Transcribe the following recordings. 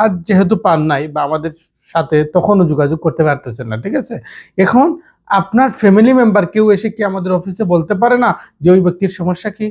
কাজ যেহেতু পান নাই বা আমাদের সাথে তখনও যোগাযোগ করতে পারতেছেন না, ঠিক আছে? এখন আপনার ফ্যামিলি মেম্বার কেউ এসে কি আমাদের অফিসে বলতে পারে না যে ওই ব্যক্তির সমস্যা কি?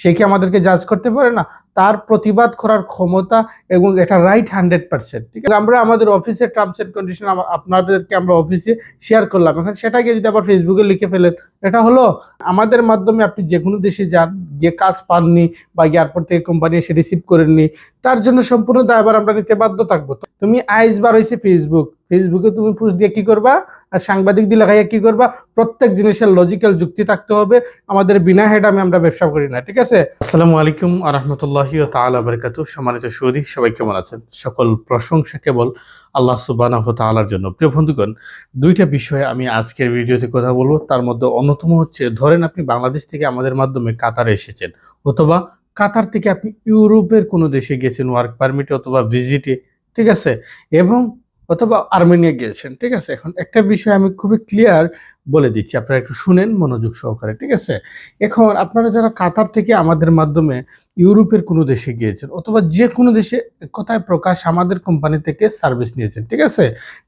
সে কি আমাদেরকে জাজ করতে পারে না? তার প্রতিবাদ করার ক্ষমতা এবং এটা রাইট হান্ড্রেড পার্সেন্ট ঠিক আছে? আমরা আমাদের অফিসের টার্মস এন্ড কন্ডিশন আপনাদেরকে আমরা অফিসে শেয়ার করলাম। এখন সেটাকে যদি আবার ফেসবুকে লিখে ফেলেন, এটা হলো আমাদের মাধ্যমে আপনি যে কোনো দেশে যান, গিয়ে কাজ পাননি বা এয়ারপোর্ট থেকে কোম্পানি এসে রিসিভ করেননি, তার জন্য সম্পূর্ণ দায়ভার আমরা নিতে বাধ্য থাকব। তুমি আইস বার হয়েছে ফেসবুক ফেসবুকে তুমি পোস্ট দিয়ে কি করবা? আর সাংবাদিক দিয়ে লেখাইয়া কি করবা? প্রত্যেক জিনিসের লজিক্যাল যুক্তি থাকতে হবে। আমাদের বিনা হেডামে আমরা ব্যবসা করি না, ঠিক আছে? আসসালামু আলাইকুম আ রহমতুল্লাহি তাআলা বারাকাতু সম্মানিত সৌদি সবাই কেমন আছেন? সকল প্রশংসা কেবল আল্লাহ সুবহানাহু ওয়া তাআলার জন্য। প্রিয় বন্ধুগণ, দুইটা বিষয়ে আমি আজকের ভিডিওতে কথা বলব। তার মধ্যে অন্যতম হচ্ছে, ধরেন আপনি বাংলাদেশ থেকে আমাদের মাধ্যমে কাতারে এসেছেন, অথবা কাতার থেকে আপনি ইউরোপের কোনো দেশে গেছেন ওয়ার্ক পারমিটে অথবা ভিজিটে ঠিক আছে? এবং অথবা আর্মেনিয়া গিয়েছেন, ঠিক আছে? এখন একটা বিষয় আমি খুবই ক্লিয়ার বলে দিচ্ছি, আপনারা একটু শুনেন মনোযোগ সহকারে, ঠিক আছে? এখন আপনারা যারা কাতার থেকে আমাদের মাধ্যমে ইউরোপের কোনো দেশে গিয়েছেন, অথবা যে কোনো দেশে কথায় প্রকাশ আমাদের কোম্পানি থেকে সার্ভিস নিয়েছেন, ঠিক আছে?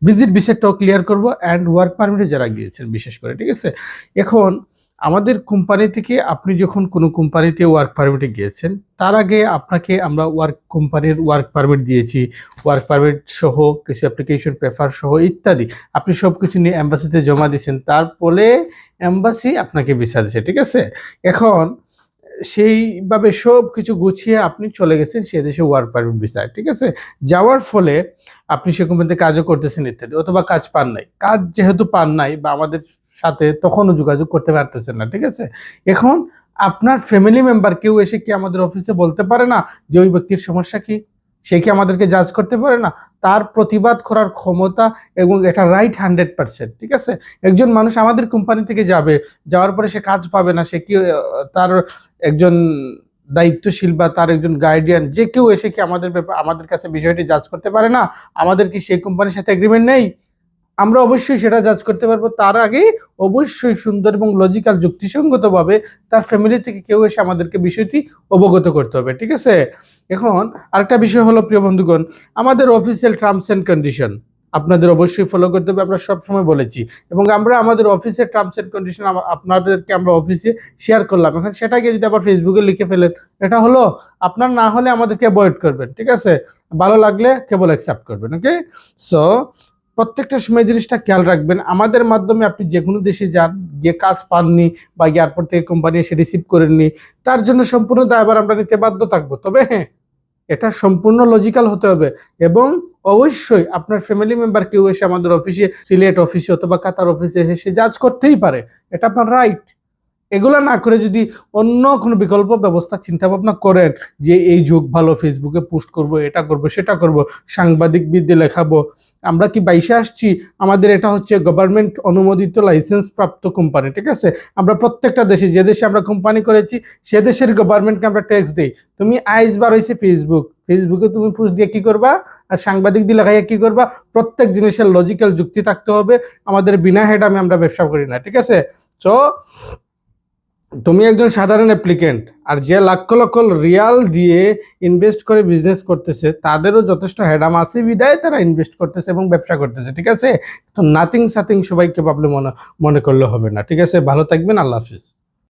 ভিজিট বিষয়টাও ক্লিয়ার করব অ্যান্ড ওয়ার্ক পারমিটে যারা গিয়েছেন বিশেষ করে, ঠিক আছে? এখন আমাদের কোম্পানি থেকে আপনি যখন কোনো কোম্পানিতে ওয়ার্ক পারমিটে গিয়েছেন, তার আগে আপনাকে আমরা ওয়ার্ক কোম্পানির ওয়ার্ক পারমিট দিয়েছি। ওয়ার্ক পারমিট সহ কিছু অ্যাপ্লিকেশন পেপার সহ ইত্যাদি। আপনি সব কিছু নিয়ে অ্যাম্বাসিতে জমা দিয়েছেন। তারপরে অ্যাম্বাসি আপনাকে ভিসা দিচ্ছে ঠিক আছে? এখন সেইভাবে সব কিছু গুছিয়ে আপনি চলে গেছেন সে দেশে ওয়ার্ক পারমিট ভিসায় ঠিক আছে? যাওয়ার ফলে আপনি সে কোম্পানিতে কাজও করতেছেন ইত্যাদি, অথবা কাজ পান নাই। কাজ যেহেতু পান নাই বা আমাদের সাথে তখনও যোগাযোগ করতে পারতেছেন না, ঠিক আছে? এখন আপনার ফ্যামিলি মেম্বার কেউ এসে কি আমাদের অফিসে বলতে পারে না যে ওই ব্যক্তির সমস্যা কি? সে কি আমাদেরকে জাজ করতে পারে না? তার প্রতিবাদ করার ক্ষমতা এবং এটা রাইট হান্ড্রেড পার্সেন্ট ঠিক আছে? একজন মানুষ আমাদের কোম্পানি থেকে যাবে, যাওয়ার পরে সে কাজ পাবে না, সে কি তার একজন দায়িত্বশীল বা তার একজন গার্ডিয়ান যে কেউ এসে কি আমাদের ব্যাপার, আমাদের কাছে বিষয়টি জাজ করতে পারে না? আমাদের কি সেই কোম্পানির সাথে এগ্রিমেন্ট নেই? আমরা অবশ্যই সেটা জাজ করতে পারব। তার আগে অবশ্যই সুন্দর এবং লজিক্যাল যুক্তিসঙ্গতভাবে তার ফ্যামিলি থেকে কেউ এসে আমাদেরকে বিষয়টি অবগত করতে হবে, ঠিক আছে? এখন আরেকটা বিষয় হলো, প্রিয় বন্ধুগণ, আমাদের অফিসিয়াল টার্মস অ্যান্ড কন্ডিশন আপনাদের অবশ্যই ফলো করতে হবে, আমরা সবসময় বলেছি। এবং আমরা আমাদের অফিসের টার্মস অ্যান্ড কন্ডিশন আপনাদেরকে আমরা অফিসে শেয়ার করলাম। এখন সেটাকে যদি আবার ফেসবুকে লিখে ফেলেন, এটা হলো আপনার না হলে আমাদেরকে অ্যাভয়েড করবেন, ঠিক আছে? ভালো লাগলে কেবল অ্যাকসেপ্ট করবেন ওকে সো প্রত্যেকটা সময় জিনিসটা খেয়াল রাখবেন। আমাদের মাধ্যমে আপনি যে কোনো দেশে যান, গিয়ে কাজ পাননি বা এয়ারপোর্ট থেকে কোম্পানি এসে রিসিভ করেননি, তার জন্য সম্পূর্ণ দায়ভার আমরা নিতে বাধ্য থাকব। তবে হ্যাঁ এটা সম্পূর্ণ লজিক্যাল হতে হবে এবং অবশ্যই আপনার ফ্যামিলি মেম্বার কেউ এসে আমাদের অফিসে সিলেট অফিসে অথবা কাতার অফিসে এসে জাজ করতেই পারে। এটা আপনার রাইট এগুলো না করে যদি অন্য কোনো বিকল্প ব্যবস্থা চিন্তা ভাবনা করেন যে এই যুগ ভালো ফেসবুকে পোস্ট করব, এটা করব, সেটা করব, সাংবাদিক বিদ্যে লেখাবো আমরা কি বাইশে আসছি? আমাদের এটা হচ্ছে গভর্নমেন্ট অনুমোদিত লাইসেন্স প্রাপ্ত কোম্পানি ঠিক আছে? আমরা প্রত্যেকটা দেশে, যে দেশে আমরা কোম্পানি করেছি, সে দেশের গভর্নমেন্টকে আমরা ট্যাক্স দিই। তুমি আইস বার হয়েছে ফেসবুক ফেসবুকে তুমি পোস্ট দিয়ে কি করবা? আর সাংবাদিক দিয়ে লেখাইয়া কি করবা? প্রত্যেক জিনিসের লজিক্যাল যুক্তি থাকতে হবে। আমাদের বিনা হেডামে আমরা ব্যবসা করি না, ঠিক আছে? সো তুমি একজন সাধারণ অ্যাপ্লিকেন্ট আর যে লক্ষ লক্ষ রিয়াল দিয়ে ইনভেস্ট করে বিজনেস করতেছে, তাদেরও যথেষ্ট হেডাম আছে, বিদায় তারা ইনভেস্ট করতেছে এবং ব্যবসা করতেছে, ঠিক আছে? তো নাথিং সাথিং সবাইকে ভাবলে মনে মনে করলে হবে না, ঠিক আছে? ভালো থাকবেন, আল্লাহ হাফিজ।